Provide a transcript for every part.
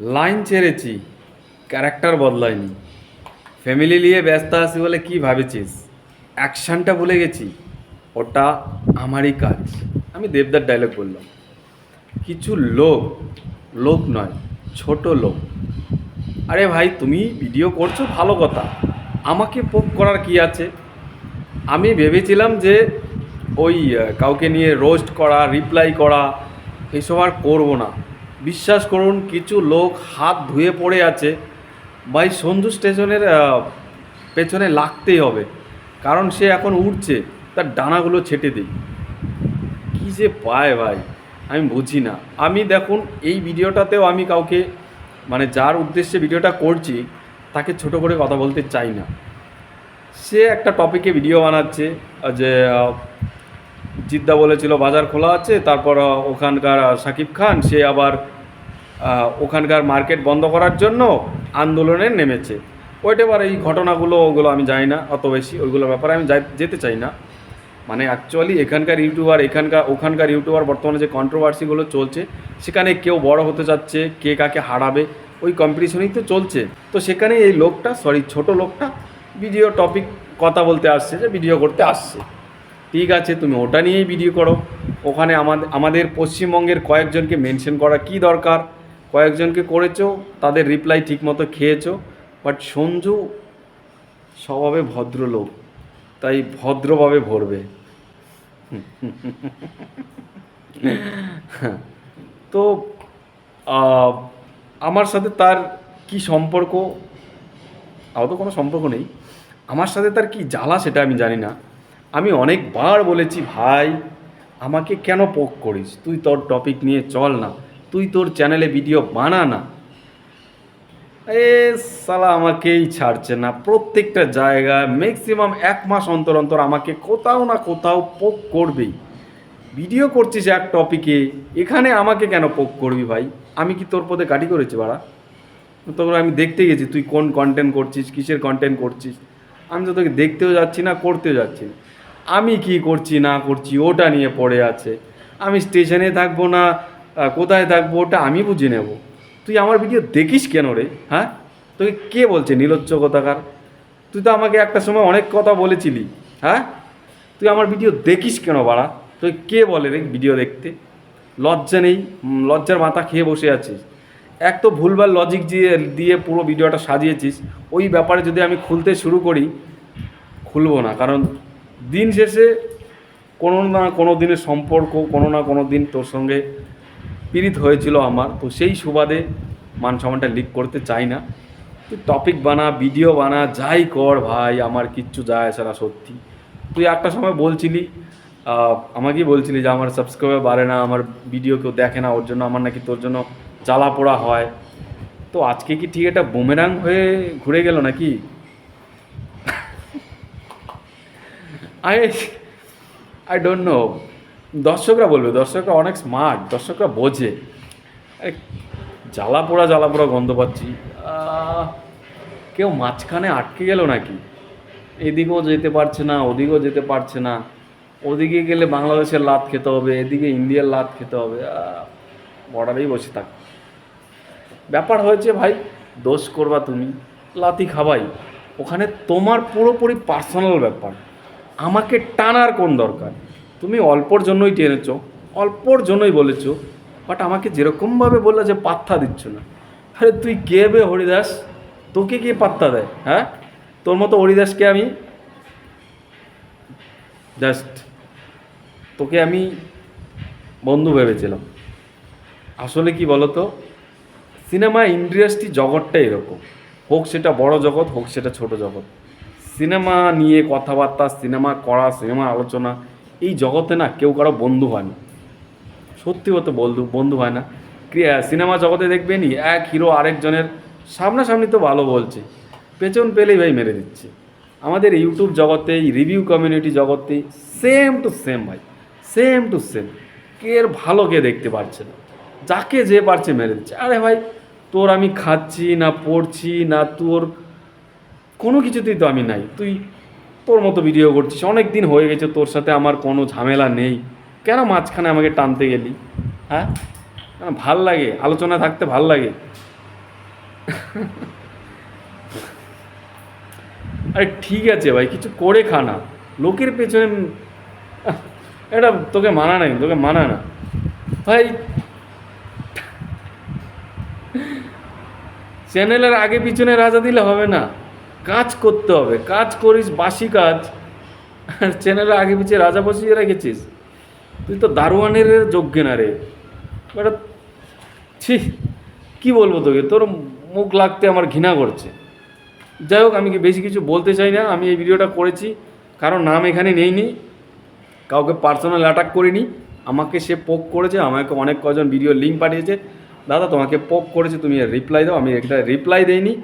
Line ছেড়েছি, character বদলায়নি family নিয়ে ব্যস্ত আছি বলে কি ভাবেছিস? অ্যাকশানটা ভুলে গেছি। ওটা আমারই কাজ। আমি দেবদার ডায়লগ বললাম। কিছু লোক লোক নয়, ছোট লোক। আরে ভাই, তুমি ভিডিও করছ, ভালো কথা। আমাকে পোক করার কি আছে? আমি ভেবেছিলাম যে ওই কাউকে নিয়ে রোস্ট করা রিপ্লাই করা, এসব আর করব না। বিশ্বাস করুন, কিছু লোক হাত ধুয়ে পড়ে আছে। ভাই, সন্ধু স্টেশনের পেছনে লাগতেই হবে। কারণ সে এখন উঠছে তার ডানাগুলো ছেটে দিই। কী যে পায় ভাই, আমি বুঝি না। আমি দেখুন, এই ভিডিওটাতেও আমি কাউকে মানে যার উদ্দেশ্যে ভিডিওটা করছি, তাকে ছোট করে কথা বলতে চাই না। সে একটা টপিকে ভিডিও বানাচ্ছে, যে জিদ্দা বলেছিল, বাজার খোলা আছে। তারপর ওখানকার সাকিব খান, সে আবার ওখানকার মার্কেট বন্ধ করার জন্য আন্দোলনে নেমেছে। ওইটা এবার এই ঘটনাগুলো, ওগুলো আমি জানি না, অত বেশি, ওইগুলোর ব্যাপারে আমি যেতে চাই না। মানে অ্যাকচুয়ালি এখানকার ইউটিউবার, এখানকার, ওখানকার ইউটিউবার বর্তমানে যে কন্ট্রোভার্সিগুলো চলছে, সেখানে কেউ বড় হতে যাচ্ছে, কে কাকে হারাবে, ওই কম্পিটিশনই তো চলছে। তো সেখানে এই লোকটা সরি ছোট লোকটা ভিডিও টপিক কথা বলতে আসছে, যে ভিডিও করতে আসছে। ঠিক আছে, তুমি ওটা নিয়েই ভিডিও করো। ওখানে আমাদের আমাদের পশ্চিমবঙ্গের কয়েকজনকে মেনশন করা কি দরকার? কয়েকজনকে করেছ, তাদের রিপ্লাই ঠিকমতো খেয়েছো বাট সঞ্জু স্বভাবে ভদ্রলোক, তাই ভদ্রভাবে ভরবে। তো আমার সাথে তার কি সম্পর্ক? আপাতত কোনো সম্পর্ক নেই। আমার সাথে তার কি জ্বালা সেটা আমি জানি না। আমি অনেকবার বলেছি, ভাই, আমাকে কেন পোক করিস? তুই তোর টপিক নিয়ে চল না। তুই তোর চ্যানেলে ভিডিও বানা না। এ সালা আমাকেই ছাড়ছে না। প্রত্যেকটা জায়গায় ম্যাক্সিমাম এক মাস অন্তর অন্তর আমাকে কোথাও না কোথাও পোক করবেই। ভিডিও করছিস এক টপিকে এখানে আমাকে কেন পোক করবি ভাই? আমি কি তোর পথে গাড়ি করেছি বাড়া? তখন আমি দেখতে গেছি, তুই কোন কন্টেন্ট করছিস, কিসের কন্টেন্ট করছিস? আমি তো তোকে দেখতেও যাচ্ছি না, করতেও যাচ্ছি না। আমি কি করছি, না করছি, ওটা নিয়ে পড়ে আছে। আমি স্টেশনে থাকব না কোথায় থাকব, ওটা আমি বুঝে নেব। তুই আমার ভিডিও দেখিস কেন রে হ্যাঁ? তোকে কে বলছে, নিলজ্জ কথাকার? তুই তো আমাকে একটা সময় অনেক কথা বলেছিলি হ্যাঁ? তুই আমার ভিডিও দেখিস কেন বাড়া? তুই কে বলে রে ভিডিও দেখতে? লজ্জা নেই লজ্জার মাথা খেয়ে বসে আছিস। এক তো ভুলভাল লজিক দিয়ে দিয়ে পুরো ভিডিওটা সাজিয়েছিস। ওই ব্যাপারে যদি আমি খুলতে শুরু করি, খুলবো না, কারণ দিন শেষে কোনো না কোনো দিনের সম্পর্ক, কোনো না কোনো দিন তোর সঙ্গে পীড়িত হয়েছিল আমার। তো সেই সুবাদে মান সম্মানটা লিক করতে চাই না। তুই টপিক বানা ভিডিও বানা, যাই কর ভাই, আমার কিচ্ছু যায় আসে না সত্যি। তুই একটা সময় বলছিলি আমাকেই বলছিলি যে আমার সাবস্ক্রাইবার বাড়ে না, আমার ভিডিও কেউ দেখে না, ওর জন্য আমার নাকি তোর জন্য জ্বালা পোড়া হয়। তো আজকে কি ঠিক এটা বুমেরাং হয়ে ঘুরে গেল নাকি? আই আই ডোন্ট নো দর্শকরা বলবে, দর্শকরা অনেক স্মার্ট দর্শকরা বোঝে। জ্বালা পোড়া জ্বালা পোড়া গন্ধ পাচ্ছি। কেউ মাঝখানে আটকে গেল নাকি? এদিকেও যেতে পারছে না, ওদিকেও যেতে পারছে না। ওদিকে গেলে বাংলাদেশের লাত খেতে হবে, এদিকে ইন্ডিয়ার লাত খেতে হবে। বর্ডারেই বসে থাক। ব্যাপার হয়েছে ভাই, দোষ করবা তুমি। লাতি খাবাই। ওখানে তোমার পুরোপুরি পার্সোনাল ব্যাপার। আমাকে টানার কোন দরকার? তুমি অল্পর জন্যই টেনেছ, অল্পর জন্যই বলেছ বাট আমাকে যেরকমভাবে বললে যে পাত্তা দিচ্ছ না। আরে তুই কে বে হরিদাস? তোকে কে পাত্তা দেয় হ্যাঁ? তোর মতো হরিদাসকে আমি? জাস্ট তোকে আমি বন্ধু ভেবেছিলাম। আসলে কি বলতো? সিনেমা ইন্ডাস্ট্রি জগৎটা এরকম। হোক সেটা বড় জগৎ, হোক সেটা ছোট জগৎ। সিনেমা নিয়ে কথাবার্তা, সিনেমা করা, সিনেমা আলোচনা, এই জগতে না কেউ কারও বন্ধু হয় না। সত্যি হতে বন্ধু বন্ধু হয় না। সিনেমা জগতে দেখবেনি এক হিরো আরেকজনের সামনাসামনি তো ভালো বলছে। পেছন পেলেই ভাই মেরে দিচ্ছে। আমাদের ইউটিউব জগতে, রিভিউ কমিউনিটি জগতে সেম টু সেম ভাই সেম টু সেম কে ভালো কে দেখতে পারছে না। যাকে যে পারছে মেরে দিচ্ছে। আরে ভাই, তোর আমি খাচ্ছি না পড়ছি না তোর কোনো কিছুতেই তো আমি নাই। তুই তোর মতো ভিডিও করছিস অনেক দিন হয়ে গেছে তোর সাথে আমার কোনো ঝামেলা নেই। কেন মাঝখানে আমাকে টানতে গেলি? হ্যাঁ? ভালো লাগে? আলোচনা থাকতে ভালো লাগে? আরে ঠিক আছে ভাই, কিছু করে খা না। লোকের পেছনে এটা তোকে মানা নাই, তোকে মানা না। ভাই, চ্যানেলের আগে পিছনে রাজা দিলে হবে না। কাজ করতে হবে, কাজ করিস, বাসি কাজ। আর চ্যানেলের আগে পিছিয়ে রাজা বসিয়ে রেখেছিস। তুই তো দারোয়ানের যোগ্য না রে। বেটা, ছি, কি বলব তোকে? তোর মুখ লাগতে আমার ঘৃণা করছে। যাই হোক, আমি কি বেশি কিছু বলতে চাই না? আমি এই ভিডিওটা করেছি, কারণ নাম এখানে নেইনি। কাউকে পার্সোনাল অ্যাটাক করিনি। আমাকে সে পোক করেছে, আমাকে অনেক কজন ভিডিও লিঙ্ক পাঠিয়েছে। দাদা, তোমাকে পোক করেছে, তুমি রিপ্লাই দাও। আমি একটা রিপ্লাই দেইনি।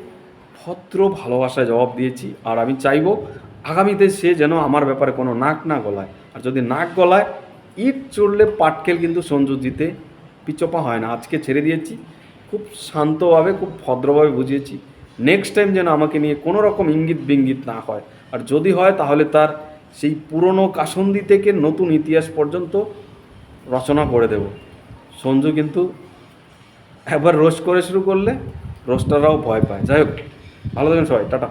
ভদ্র ভালোবাসায় জবাব দিয়েছি। আর আমি চাইব আগামীতে সে যেন আমার ব্যাপারে কোনো নাক না গলায়। আর যদি নাক গলায়, ইট চড়লে পাটকেল কিন্তু সঞ্জু জিতে। পিচপা হয় না, আজকে ছেড়ে দিয়েছি। খুব শান্তভাবে, খুব ভদ্রভাবে বুঝিয়েছি। নেক্সট টাইম যেন আমাকে নিয়ে কোনো রকম ইঙ্গিত বিঙ্গিত না হয়। আর যদি হয়, তাহলে তার সেই পুরনো কাসন্দি থেকে নতুন ইতিহাস পর্যন্ত রচনা করে দেব। সঞ্জু কিন্তু একবার রোস্ট করে শুরু করলে রোস্টাররাও ভয় পায়। যাই হোক। ভালো থাকেন সবাই টাটা।